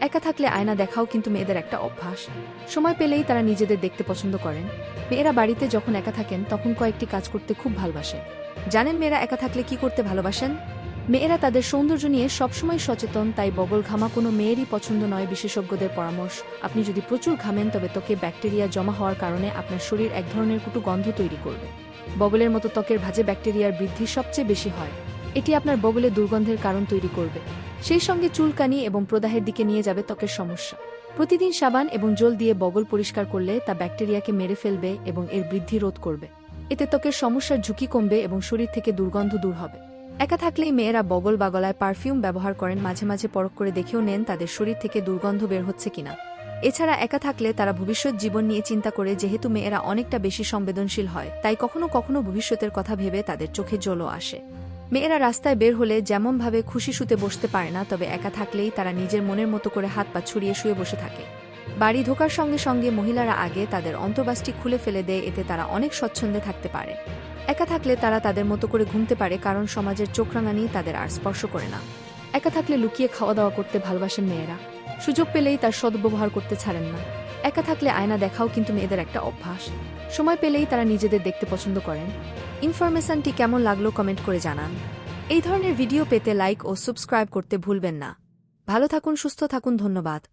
একা থাকলে আয়না দেখাও কিন্তু মেয়েদের একটা অভ্যাস। সময় পেলেই তারা নিজেদের দেখতে পছন্দ করেন। মেয়েরা বাড়িতে যখন একা থাকেন, তখন কয়েকটি কাজ করতে খুব ভালোবাসেন জানেন মেয়েরা একা থাকলে কি করতে ভালোবাসেন? মেয়েরা তাদের সৌন্দর্য নিয়ে সবসময় সচেতন, তাই বগল ঘামা কোনো মেয়েরই পছন্দ নয় বিশেষজ্ঞদের পরামর্শ। আপনি যদি প্রচুর ঘামেন, তবে ত্বকে ব্যাকটেরিয়া জমা হওয়ার কারণে আপনার শরীর এক ধরনের কুটু গন্ধ তৈরি করবে। বগলের মতো ত্বকের ভাজে ব্যাকটেরিয়ার বৃদ্ধি সবচেয়ে বেশি হয়। এটি আপনার বগলে দুর্গন্ধের কারণ তৈরি করবে। সেই সঙ্গে চুলকানি এবং প্রদাহের দিকে নিয়ে যাবে ত্বকের সমস্যা। প্রতিদিন সাবান এবং জল দিয়ে বগল পরিষ্কার করলে তা ব্যাকটেরিয়াকে মেরে ফেলবে এবং এর বৃদ্ধি রোধ করবে। এতে ত্বকের সমস্যার ঝুঁকি কমবে এবং শরীর থেকে দুর্গন্ধ দূর হবে। একা থাকলেই মেয়েরা বগল বা গলায় পারফিউম ব্যবহার করেন মাঝে মাঝে পরখ করে দেখেও নেন তাদের শরীর থেকে দুর্গন্ধ বের হচ্ছে কিনা। এছাড়া একা থাকলে তারা ভবিষ্যৎ জীবন নিয়ে চিন্তা করে যেহেতু মেয়েরা অনেকটা বেশি সংবেদনশীল হয়, তাই কখনো কখনো ভবিষ্যতের কথা ভেবে তাদের চোখে জলও আসে। মেয়েরা রাস্তায় বের হলে যেমনভাবে খুশি শুতে বসতে পারে না, তবে একা থাকলেই তারা নিজের মনের মতো করে হাত পা ছড়িয়ে শুয়ে বসে থাকে। বাড়ি ঢোকার সঙ্গে সঙ্গে মহিলারা আগে তাদের অন্তর্বাসটি খুলে ফেলে দেয়, এতে তারা অনেক স্বচ্ছন্দে থাকতে পারে। একা থাকলে তারা তাদের মতো করে ঘুমতে পারে, কারণ সমাজের চোখরাঙানি তাদের আর স্পর্শ করে না। একা থাকলে লুকিয়ে খাওয়া দাওয়া করতে ভালোবাসেন মেয়েরা। সুযোগ পেলেই তার সদ্ব্যবহার করতে ছাড়েন না। একা থাকলে আয়না দেখাও কিন্তু মেয়েদের একটা অভ্যাস। সময় পেলেই তারা নিজেদের দেখতে পছন্দ করেন। ইনফরমেশনটি কেমন লাগল কমেন্ট করে জানান। এই ধরনের ভিডিও পেতে লাইক ও সাবস্ক্রাইব করতে ভুলবেন না। ভালো থাকুন, সুস্থ থাকুন, ধন্যবাদ।